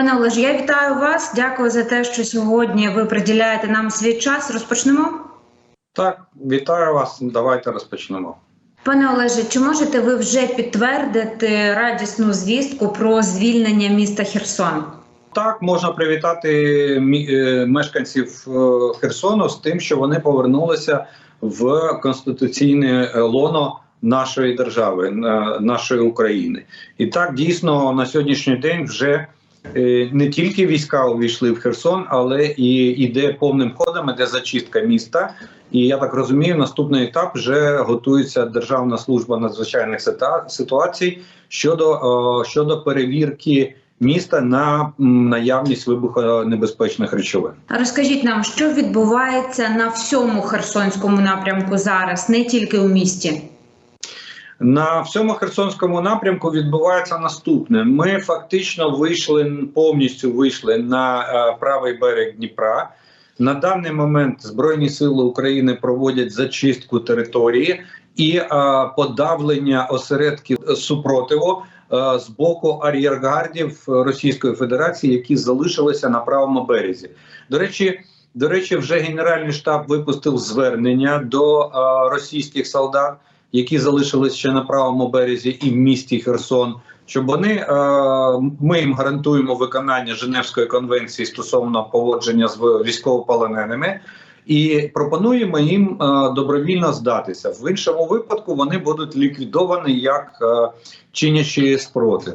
Пане Олеже, я вітаю вас. Дякую за те, що сьогодні ви приділяєте нам свій час. Розпочнемо. Так, вітаю вас. Давайте розпочнемо. Пане Олеже, чи можете ви вже підтвердити радісну звістку про звільнення міста Херсон? Так, можна привітати е, мешканців е, Херсону з тим, що вони повернулися в конституційне лоно нашої держави, нашої України. І так дійсно на сьогоднішній день вже не тільки війська увійшли в Херсон, але і йде повним ходом, іде зачистка міста. І я так розумію, наступний етап вже готується Державна служба надзвичайних ситуацій щодо, е, щодо перевірки міста на наявність вибухонебезпечних речовин. Розкажіть нам, що відбувається на всьому Херсонському напрямку зараз, не тільки у місті. На всьому Херсонському напрямку відбувається наступне: ми фактично вийшли повністю вийшли на е, правий берег Дніпра. На даний момент Збройні сили України проводять зачистку території і е, подавлення осередків супротиву е, з боку ар'єргардів Російської Федерації, які залишилися на правому березі. До речі, до речі, вже Генеральний штаб випустив звернення до російських солдат, які залишились ще на правому березі і в місті Херсон. Щоб вони е, ми їм гарантуємо виконання Женевської конвенції стосовно поводження з військовополоненими, і пропонуємо їм е, добровільно здатися. В іншому випадку вони будуть ліквідовані як е, чинячі спротив.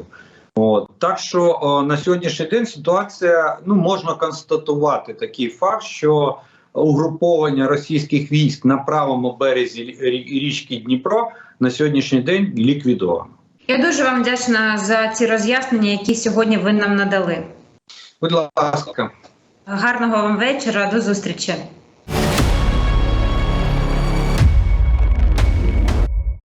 От так що на сьогоднішній день ситуація ну можна констатувати такий факт, що угруповання російських військ на правому березі річки Дніпро на сьогоднішній день ліквідовано. Я дуже вам вдячна за ці роз'яснення, які сьогодні ви нам надали. Будь ласка. Гарного вам вечора, до зустрічі.